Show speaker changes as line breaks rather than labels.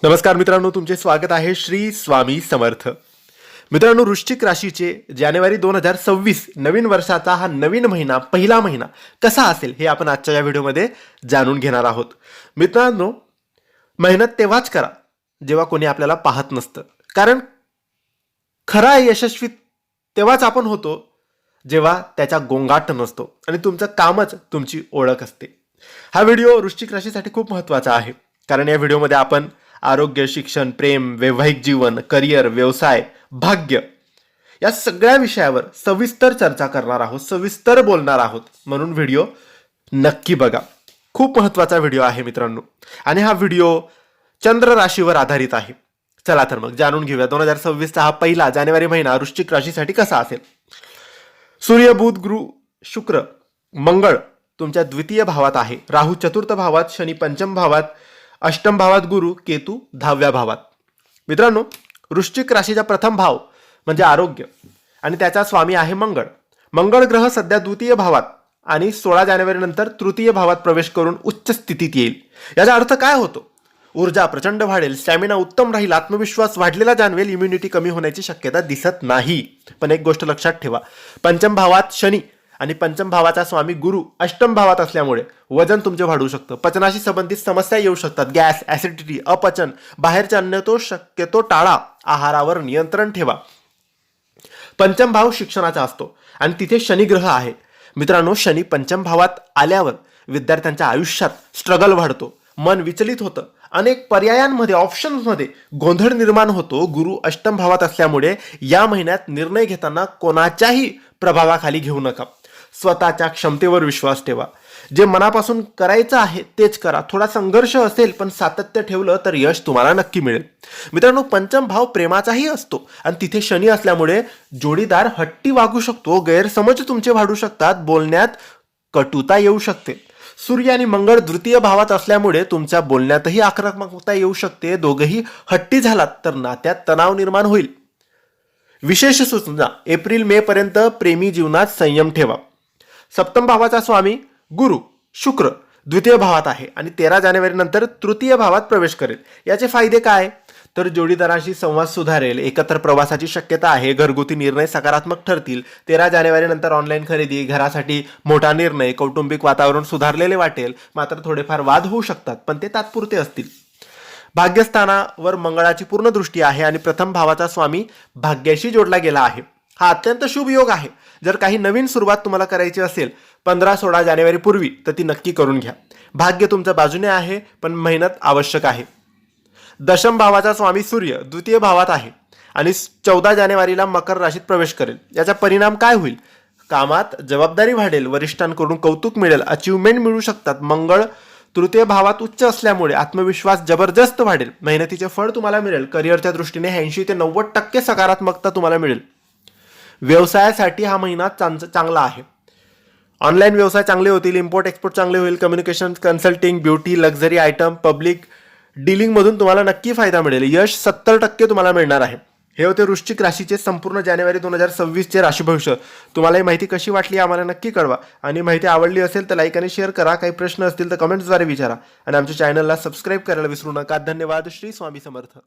नमस्कार मित्रांनो तुमचे स्वागत आहे श्री स्वामी समर्थ. मित्रांनो वृश्चिक राशीचे जानेवारी दोन हजार सव्वीस नवीन वर्षाचा हा नवीन महिना पहिला महिना कसा असेल हे आपण आजच्या या व्हिडिओमध्ये जाणून घेणार आहोत. मित्रांनो मेहनत तेव्हाच करा जेव्हा कोणी आपल्याला पाहत नसतं. कारण खरा यशस्वी तेव्हाच आपण होतो जेव्हा त्याचा गोंगाट नसतो आणि तुमचं कामच तुमची ओळख असते. हा व्हिडिओ वृश्चिक राशीसाठी खूप महत्त्वाचा आहे. कारण या व्हिडिओमध्ये आपण आरोग्य शिक्षण प्रेम वैवाहिक जीवन करिअर व्यवसाय भाग्य या सगळ्या विषयावर सविस्तर चर्चा करणार आहोत सविस्तर बोलणार आहोत. म्हणून व्हिडिओ नक्की बघा. खूप महत्त्वाचा व्हिडिओ आहे मित्रांनो. आणि हा व्हिडिओ चंद्र राशीवर आधारित आहे. चला तर मग जाणून घेऊया दोन हजार सव्वीसचा हा पहिला जानेवारी महिना वृश्चिक राशीसाठी कसा असेल? सूर्य बुध गुरु शुक्र मंगळ तुमच्या द्वितीय भावात आहे. राहू चतुर्थ भावात शनी पंचम भावात अष्टम भावात गुरु केतू दहाव्या भावात. मित्रांनो वृश्चिक राशीचा प्रथम भाव म्हणजे आरोग्य. आणि त्याचा स्वामी आहे मंगळ. मंगळ ग्रह सध्या द्वितीय भावात आणि सोळा जानेवारी नंतर तृतीय भावात प्रवेश करून उच्च स्थितीत येईल. याचा अर्थ काय होतो? ऊर्जा प्रचंड वाढेल स्टॅमिना उत्तम राहील आत्मविश्वास वाढलेला जाणवेल इम्युनिटी कमी होण्याची शक्यता दिसत नाही. पण एक गोष्ट लक्षात ठेवा. पंचम भावात शनी आणि पंचम भावाचा स्वामी गुरु अष्टम भावात असल्यामुळे वजन तुमचे वाढू शकतं. पचनाशी संबंधित समस्या येऊ शकतात. गॅस ॲसिडिटी अपचन बाहेरचे अन्न तो शक्यतो टाळा. आहारावर नियंत्रण ठेवा. पंचम भाव शिक्षणाचा असतो. आणि तिथे शनिग्रह आहे. मित्रांनो शनी पंचम भावात आल्यावर विद्यार्थ्यांच्या आयुष्यात स्ट्रगल वाढतो. मन विचलित होतं. अनेक पर्यायांमध्ये ऑप्शन्समध्ये गोंधळ निर्माण होतो. गुरु अष्टम भावात असल्यामुळे या महिन्यात निर्णय घेताना कोणाच्याही प्रभावाखाली घेऊ नका. स्वतःच्या क्षमतेवर विश्वास ठेवा. जे मनापासून करायचं आहे तेच करा. थोडा संघर्ष असेल पण सातत्य ठेवलं तर यश तुम्हाला नक्की मिळेल. मित्रांनो पंचम भाव प्रेमाचाही असतो. आणि तिथे शनी असल्यामुळे जोडीदार हट्टी वागू शकतो गैरसमज तुमचे वाढू शकतात बोलण्यात कटुता येऊ शकते. सूर्य आणि मंगळ द्वितीय भावात असल्यामुळे तुमच्या बोलण्यातही आक्रमकता येऊ शकते. दोघंही हट्टी झालात तर नात्यात तणाव निर्माण होईल. विशेष सूचना एप्रिल मे पर्यंत प्रेमी जीवनात संयम ठेवा. सप्तम भावाचा स्वामी गुरु शुक्र द्वितीय भावात आहे आणि तेरा जानेवारी नंतर तृतीय भावात प्रवेश करेल. याचे फायदे काय? तर जोडीदाराशी संवाद सुधारेल एकत्र प्रवासाची शक्यता आहे घरगुती निर्णय सकारात्मक ठरतील. तेरा जानेवारी नंतर ऑनलाईन खरेदी घरासाठी मोठा निर्णय कौटुंबिक वातावरण सुधारलेले वाटेल. मात्र थोडेफार वाद होऊ शकतात पण ते तात्पुरते असतील. भाग्यस्थानावर मंगळाची पूर्ण दृष्टी आहे आणि प्रथम भावाचा स्वामी भाग्याशी जोडला गेला आहे. हा अत्यंत शुभ योग आहे. जर काही नवीन सुरुवात तुम्हाला करायची असेल पंधरा सोळा जानेवारीपूर्वी तर ती नक्की करून घ्या. भाग्य तुमच्या बाजूने आहे पण मेहनत आवश्यक आहे. दशम भावाचा स्वामी सूर्य द्वितीय भावात आहे आणि चौदा जानेवारीला मकर राशीत प्रवेश करेल. याचा परिणाम काय होईल? कामात जबाबदारी वाढेल वरिष्ठांकडून कौतुक मिळेल अचिव्हमेंट मिळू शकतात. मंगळ तृतीय भावात उच्च असल्यामुळे आत्मविश्वास जबरदस्त वाढेल. मेहनतीचे फळ तुम्हाला मिळेल. करिअरच्या दृष्टीने ऐंशी ते नव्वद टक्के सकारात्मकता तुम्हाला मिळेल. व्यवसायासाठी हा महिना चांग चांगला आहे. ऑनलाईन व्यवसाय चांगले होतील इम्पोर्ट एक्सपोर्ट चांगले होईल communication consulting beauty luxury item public डीलिंगमधून तुम्हाला नक्की फायदा मिळेल. यश सत्तर टक्के तुम्हाला मिळणार आहे. हे होते वृश्चिक राशीचे संपूर्ण जानेवारी दोन हजार सव्वीसचे राशी भविष्य. तुम्हाला ही माहिती कशी वाटली आम्हाला नक्की कळवा. आणि माहिती आवडली असेल तर लाईक आणि शेअर करा. काही प्रश्न असतील तर कमेंट्सद्वारे विचारा. आणि आमच्या चॅनलला सबस्क्राईब करायला विसरू नका. धन्यवाद. श्री स्वामी समर्थ.